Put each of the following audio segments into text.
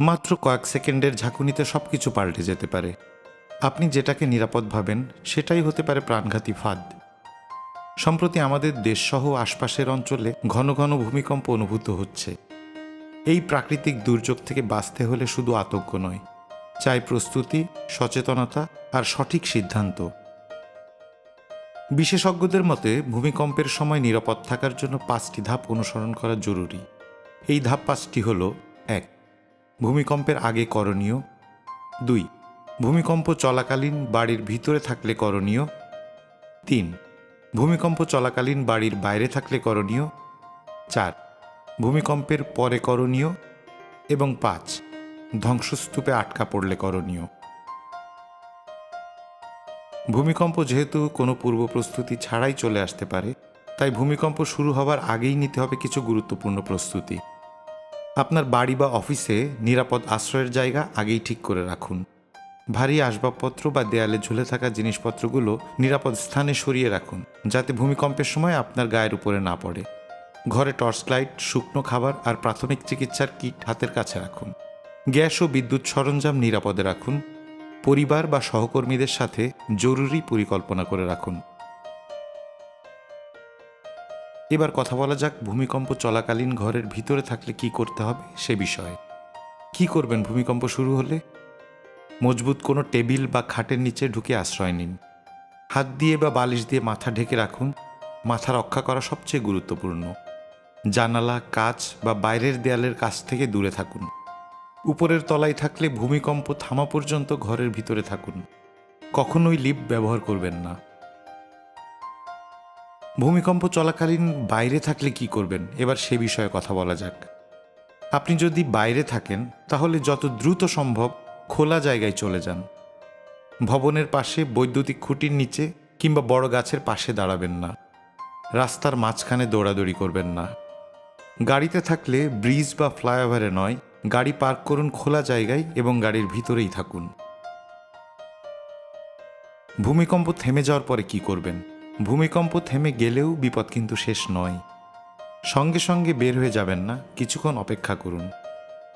মাত্র কয়েক সেকেন্ডের ঝাঁকুনিতে সব কিছু পাল্টে যেতে পারে। আপনি যেটাকে নিরাপদ ভাবেন, সেটাই হতে পারে প্রাণঘাতী ফাঁদ। সম্প্রতি আমাদের দেশসহ আশপাশের অঞ্চলে ঘন ঘন ভূমিকম্প অনুভূত হচ্ছে। এই প্রাকৃতিক দুর্যোগ থেকে বাঁচতে হলে শুধু আতঙ্ক নয়, চাই প্রস্তুতি, সচেতনতা আর সঠিক সিদ্ধান্ত। বিশেষজ্ঞদের মতে, ভূমিকম্পের সময় নিরাপদ থাকার জন্য পাঁচটি ধাপ অনুসরণ করা জরুরি। এই ধাপ পাঁচটি হল, এক ভূমিকম্পের আগে করণীয় দুই, ভূমিকম্প চলাকালীন বাড়ির ভিতরে থাকলে করণীয় তিন, ভূমিকম্প চলাকালীন বাড়ির বাইরে থাকলে করণীয় চার, ভূমিকম্পের পরে করণীয় এবং পাঁচ, ধ্বংসস্তূপে আটকা পড়লে করণীয়। ভূমিকম্প যেহেতু কোনো পূর্ব প্রস্তুতি ছাড়াই চলে আসতে পারে, তাই ভূমিকম্প শুরু হওয়ার আগেই নিতে হবে কিছু গুরুত্বপূর্ণ প্রস্তুতি। আপনার বাড়ি বা অফিসে নিরাপদ আশ্রয়ের জায়গা আগেই ঠিক করে রাখুন। ভারী আসবাবপত্র বা দেয়ালে ঝুলে থাকা জিনিসপত্রগুলো নিরাপদ স্থানে সরিয়ে রাখুন, যাতে ভূমিকম্পের সময় আপনার গায়ের উপরে না পড়ে। ঘরে টর্চ লাইট, শুকনো খাবার আর প্রাথমিক চিকিৎসার কিট হাতের কাছে রাখুন। গ্যাস ও বিদ্যুৎ সরঞ্জাম নিরাপদে রাখুন। পরিবার বা সহকর্মীদের সাথে জরুরি পরিকল্পনা করে রাখুন। এবার কথা বলা যাক ভূমিকম্প চলাকালীন ঘরের ভিতরে থাকলে কি করতে হবে সে বিষয়ে। কি করবেন ভূমিকম্প শুরু হলে? মজবুত কোনো টেবিল বা খাটের নিচে ঢুকে আশ্রয় নিন। হাত দিয়ে বা বালিশ দিয়ে মাথা ঢেকে রাখুন। মাথা রক্ষা করা সবচেয়ে গুরুত্বপূর্ণ। জানালা, কাচ বা বাইরের দেয়ালের কাছ থেকে দূরে থাকুন। উপরের তলায় থাকলে ভূমিকম্প থামা পর্যন্ত ঘরের ভিতরে থাকুন। কখনোই লিফট ব্যবহার করবেন না। ভূমিকম্প চলাকালীন বাইরে থাকলে কি করবেন? এবার সে বিষয়ে কথা বলা যাক। আপনি যদি বাইরে থাকেন, তাহলে যত দ্রুত সম্ভব খোলা জায়গায় চলে যান। ভবনের পাশে বৈদ্যুতিক খুঁটির নিচে কিংবা বড় গাছের পাশে দাঁড়াবেন না। রাস্তার মাঝখানে দৌড়াদৌড়ি করবেন না। গাড়িতে থাকলে ব্রিজ বা ফ্লাইওভারে নয়, গাড়ি পার্ক করুন খোলা জায়গায় এবং গাড়ির ভিতরেই থাকুন। ভূমিকম্প থেমে যাওয়ার পরে কি করবেন? ভূমিকম্প থেমে গেলেও বিপদ কিন্তু শেষ নয়। সঙ্গে সঙ্গে বের হয়ে যাবেন না, কিছুক্ষণ অপেক্ষা করুন।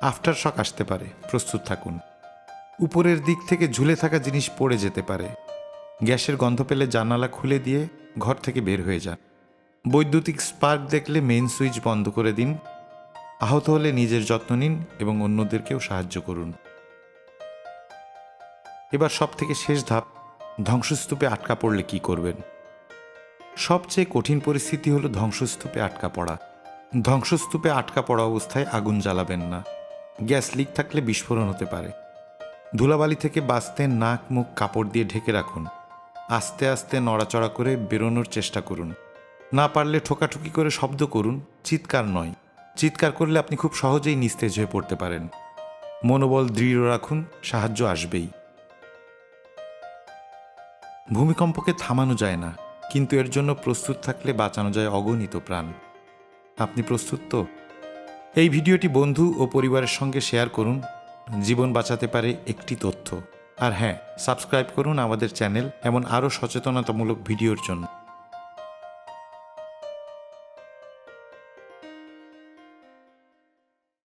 আফটার শক আসতে পারে, প্রস্তুত থাকুন। উপরের দিক থেকে ঝুলে থাকা জিনিস পড়ে যেতে পারে। গ্যাসের গন্ধ পেলে জানালা খুলে দিয়ে ঘর থেকে বের হয়ে যান। বৈদ্যুতিক স্পার্ক দেখলে মেইন সুইচ বন্ধ করে দিন। আহত হলে নিজের যত্ন নিন এবং অন্যদেরকেও সাহায্য করুন। এবার সব থেকে শেষ ধাপ, ধ্বংসস্তূপে আটকা পড়লে কি করবেন? সবচেয়ে কঠিন পরিস্থিতি হলো ধ্বংসস্তূপে আটকা পড়া। ধ্বংসস্তূপে আটকা পড়া অবস্থায় আগুন জ্বালাবেন না। গ্যাস লিক থাকলে বিস্ফোরণ হতে পারে। ধুলাবালি থেকে বাঁচতে নাক, মুখ, কাপড় দিয়ে ঢেকে রাখুন। আস্তে আস্তে নড়াচড়া করে বেরোনোর চেষ্টা করুন। না পারলে ঠোকাঠুকি করে শব্দ করুন। চিৎকার নয়। চিৎকার করলে আপনি খুব সহজেই নিস্তেজ হয়ে পড়তে পারেন। মনোবল দৃঢ় রাখুন, সাহায্য আসবেই। ভূমিকম্পকে থামানো যায় না। কিন্তু এর জন্য প্রস্তুত থাকলে বাঁচানো যায় অগণিত প্রাণ। আপনি প্রস্তুত তো? এই ভিডিওটি বন্ধু ও পরিবারের সঙ্গে শেয়ার করুন। জীবন বাঁচাতে পারে একটি তথ্য। আর হ্যাঁ সাবস্ক্রাইব করুন আমাদের চ্যানেল এমন আরও সচেতনতামূলক ভিডিওর জন্য।